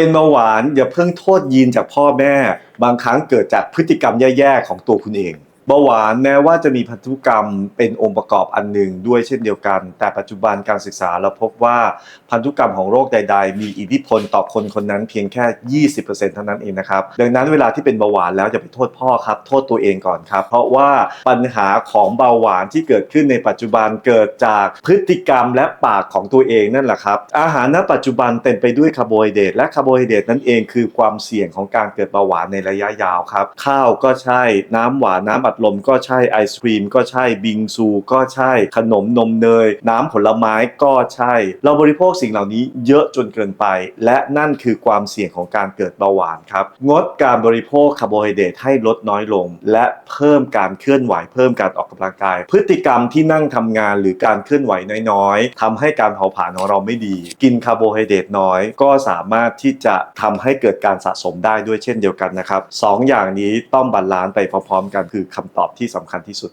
เป็นเบาหวานอย่าเพิ่งโทษยีนจากพ่อแม่ บางครั้งเกิดจากพฤติกรรมแย่ๆของตัวคุณเอง เบาหวานแม้ว่าจะมีพันธุกรรมเป็นองค์ประกอบอันหนึ่งด้วยเช่นเดียวกัน แต่ปัจจุบันการศึกษาเราพบว่าพันธุกรรมของโรคใด ๆ มีอิทธิพลต่อคนคนนั้นเพียงแค่ 20%เท่านั้นเองนะครับ ดังนั้นเวลาที่เป็นเบาหวานแล้วจะไปโทษพ่อครับ โทษตัวเองก่อนครับ เพราะว่าปัญหาของเบาหวานที่เกิดขึ้นในปัจจุบันเกิดจากพฤติกรรมและปากของตัวเองนั่นแหละครับ อาหารณปัจจุบันเต็มไปด้วยคาร์โบไฮเดรตและคาร์โบไฮเดรตนั่นเองคือความเสี่ยงของการเกิดเบาหวานในระยะยาวครับ ข้าวก็ใช่น้ำหวานน้ำอัดลมก็ใช่ไอศครีมก็ใช่บิงซูก็ใช่ ขนมนมเนย น้ำผลไม้ก็ใช่ เราบริโภคสิ่งเหล่านี้เยอะจนเกินไป และนั่นคือความเสี่ยงของการเกิดเบาหวานครับ งดการบริโภคคาร์โบไฮเดรตให้ลดน้อยลง และเพิ่มการเคลื่อนไหว เพิ่มการออกกำลังกาย พฤติกรรมที่นั่งทำงานหรือการเคลื่อนไหวน้อยๆทำให้การเผาผลาญของเราไม่ดี กินคาร์โบไฮเดรตน้อย ก็สามารถที่จะทำให้เกิดการสะสมได้ด้วยเช่นเดียวกันนะครับสองอย่างนี้ต้องบาลานซ์ไปพร้อมๆกันคือคำตอบที่สำคัญที่สุด